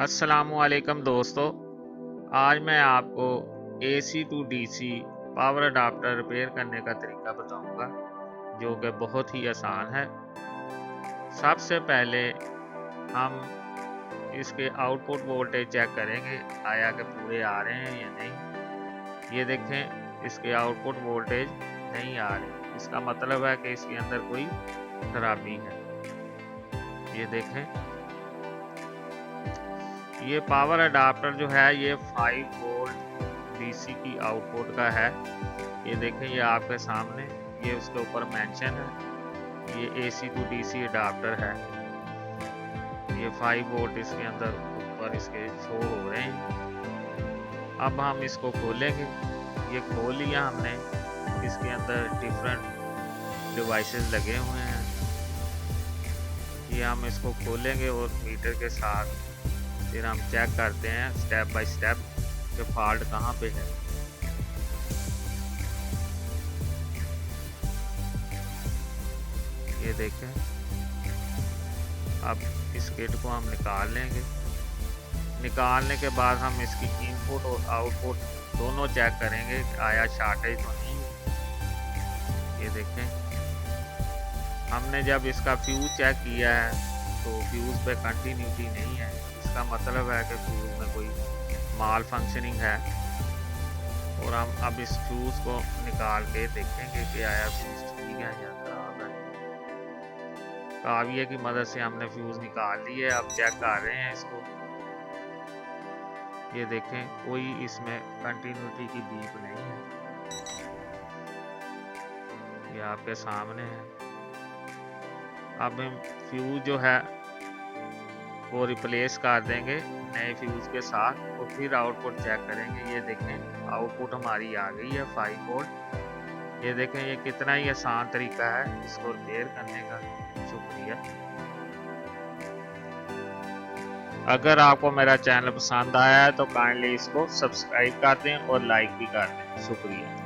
असलकुम दोस्तों। आज मैं आपको AC to DC power adapter repair करने का तरीका बताऊँगा, जो कि बहुत ही आसान है। सबसे पहले हम इसके आउटपुट वोल्टेज चेक करेंगे, आया कि पूरे आ रहे हैं या नहीं। ये देखें, इसके आउटपुट वोल्टेज नहीं आ रहे। इसका मतलब है कि इसके अंदर कोई खराबी है। ये देखें। ये पावर अडाप्टर जो है, ये 5 वोल्ट डीसी की आउटपुट का है। ये देखें, ये आपके सामने, ये उसके ऊपर मेंशन है। ये एसी टू डीसी अडाप्टर है। ये 5 वोल्ट इसके अंदर ऊपर इसके शो हो रहे हैं। अब हम इसको खोलेंगे। ये खोल लिया हमने। इसके अंदर डिफरेंट डिवाइसेस लगे हुए हैं। ये हम इसको खोलेंगे और मीटर के साथ फिर हम चेक करते हैं स्टेप बाय स्टेप कि फॉल्ट कहाँ पे है। ये देखें। अब इस किट को हम निकाल लेंगे। निकालने के बाद हम इसकी इनपुट और आउटपुट दोनों चेक करेंगे आया शार्टेज तो नहीं ये देखें। हमने जब इसका फ्यूज चेक किया है तो फ्यूज पे कंटिन्यूटी नहीं है। इसका मतलब है कि फ्यूज़ में कोई माल फंक्शनिंग है। और हम अब इस फ्यूज़ को निकाल के देखेंगे कि आया फ्यूज़ ठीक है या खराब है। काविये की मदद से हमने फ्यूज़ निकाल लिए, अब चेक कर रहे हैं इसको। ये देखें, कोई इसमें कंटिन्यूटी की बीप नहीं है। ये आपके सामने है। अब फ्यूज जो है, वो रिप्लेस कर देंगे नए फ्यूज़ के साथ और फिर आउटपुट चेक करेंगे। ये देखें आउटपुट हमारी आ गई है फाइव वोल्ट ये देखें, ये कितना ही आसान तरीका है इसको रिपेयर करने का। शुक्रिया। अगर आपको मेरा चैनल पसंद आया है तो काइंडली इसको सब्सक्राइब कर दें और लाइक भी कर दें। शुक्रिया।